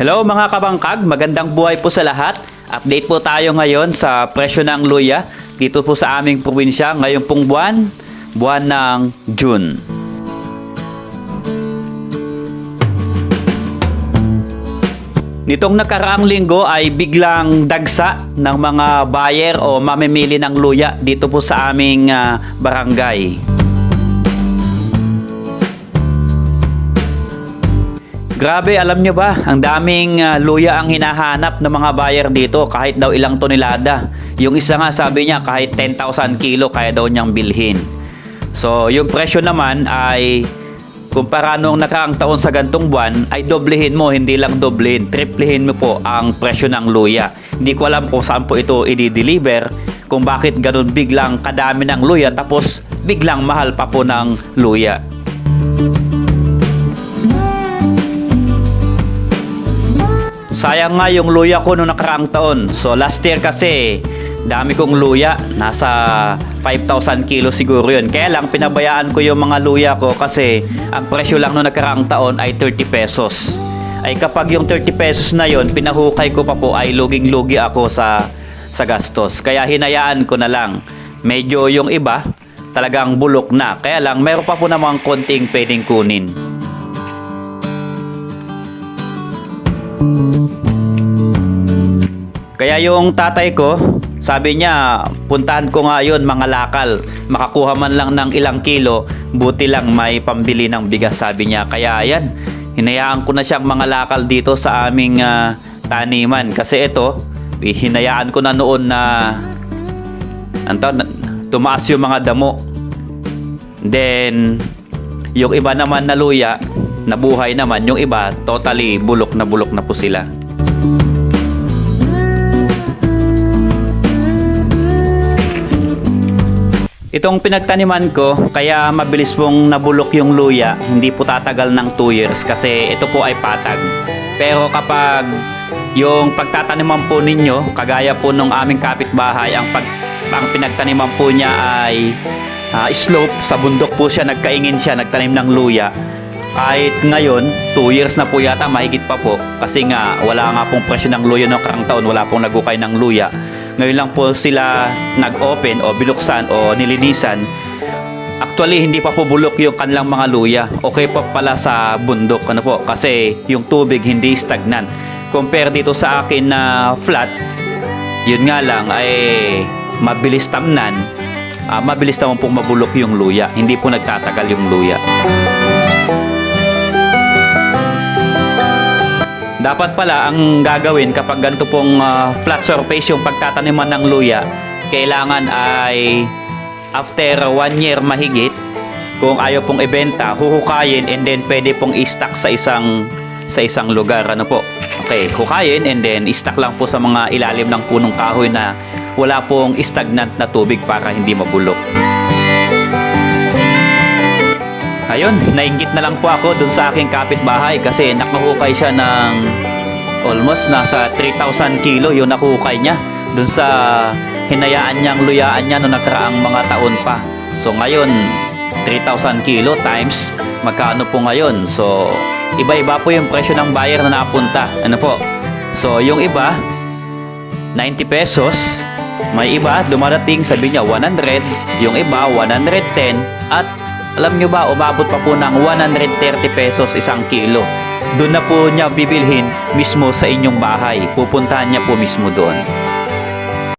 Hello mga kabangkag, magandang buhay po sa lahat. Update po tayo ngayon sa presyo ng luya dito po sa aming probinsya ngayong pong buwan, buwan ng June. Nitong nakaraang linggo ay biglang dagsa ng mga buyer o mamimili ng luya dito po sa aming ah, barangay. Grabe, alam nyo ba, ang daming ah, luya ang hinahanap ng mga buyer dito kahit daw ilang tonelada. Yung isa nga sabi niya kahit 10,000 kilo kaya daw niyang bilhin. So, yung presyo naman ay kumpara nung nakaraang taon sa gantong buwan ay doblehin mo, hindi lang doblehin, triplehin mo po ang presyo ng luya. Hindi ko alam kung saan po ito i-deliver, kung bakit ganun biglang kadami ng luya tapos biglang mahal pa po ng luya. Sayang nga yung luya ko noong nakaraang taon. So last year kasi, dami kong luya. Nasa 5,000 kilo siguro yun. Kaya lang, pinabayaan ko yung mga luya ko kasi ang presyo lang noong nakaraang taon ay 30 pesos. Ay kapag yung 30 pesos na yon pinahukay ko pa po ay luging-lugi ako sa, sa gastos. Kaya hinayaan ko na lang. Medyo yung iba, talagang bulok na. Kaya lang, meron pa po namang konting pwedeng kunin. Kaya yung tatay ko, sabi niya, puntahan ko nga yun mga lakal. Makakuha man lang ng ilang kilo, buti lang may pambili ng bigas sabi niya. Kaya yan, hinayaan ko na siyang mga lakal dito sa aming ah, taniman. Kasi ito, hinayaan ko na noon na anto, tumaas yung mga damo. Then, yung iba naman na luya, nabuhay naman. Yung iba, totally bulok na bulok na po sila. Itong pinagtaniman ko, kaya mabilis pong nabulok yung luya, hindi po tatagal ng 2 years kasi ito po ay patag. Pero kapag yung pagtataniman po ninyo, kagaya po nung aming kapitbahay, ang, pag, ang pinagtaniman po niya ay ah, slope, sa bundok po siya, nagkaingin siya, nagtanim ng luya. Kahit ngayon, 2 years na po yata, mahigit pa po. Kasi nga, wala nga pong presyo ng luya noong karang taon, wala pong nagukay ng luya. Ngayon lang po sila nag-open o binuksan o nilinisan. Actually, hindi pa po bulok yung kanilang mga luya. Okay pa pala sa bundok. Ano po? Kasi yung tubig hindi stagnant. Compare dito sa akin na flat, yun nga lang ay mabilis tamnan. Ah, mabilis naman pong mabulok yung luya. Hindi po nagtatagal yung luya. Dapat pala ang gagawin kapag ganito pong ah, flat surface yung pagtataniman ng luya, kailangan ay after one year mahigit, kung ayaw pong ibenta, huhukayin and then pwede pong i-stock sa isang sa isang lugar. Ano po? Okay, hukayin and then i-stock lang po sa mga ilalim ng punong kahoy na wala pong stagnant na tubig para hindi mabulok. Ayun, nainggit na lang po ako dun sa aking kapitbahay kasi nakahukay siya ng almost nasa 3,000 kilo yung nakahukay niya dun sa hinayaan niyang luyaan niya noong nakaraang mga taon pa. So ngayon, 3,000 kilo times magkano po ngayon? So, iba-iba po yung presyo ng buyer na napunta. Ano po? So, yung iba, 90 pesos. May iba, dumarating, sabi niya 100. Yung iba, 110. At alam nyo ba, umabot pa po ng 130 pesos isang kilo. Doon na po niya bibilhin mismo sa inyong bahay. Pupuntahan niya po mismo doon.